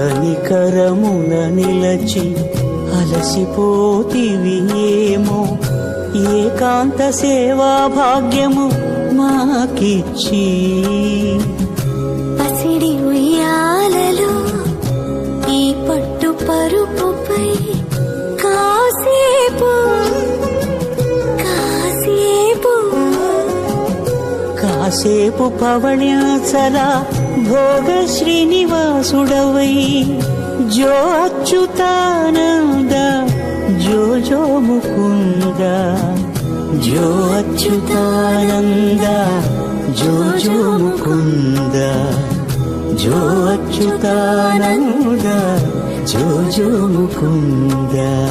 కనికరమున నిలచి అలసిపోతివి ఏమో ఏకాంత సేవా భాగ్యము మాకిచ్చి కాసేపు పవళ్యాచల భోగ శ్రీనివాసుడవై జో అచ్యుతానంద జో జో ముకుంద జో అచ్యుతానంద జో జో ముకుంద జో అచ్యుతానంద జో జో ముకుంద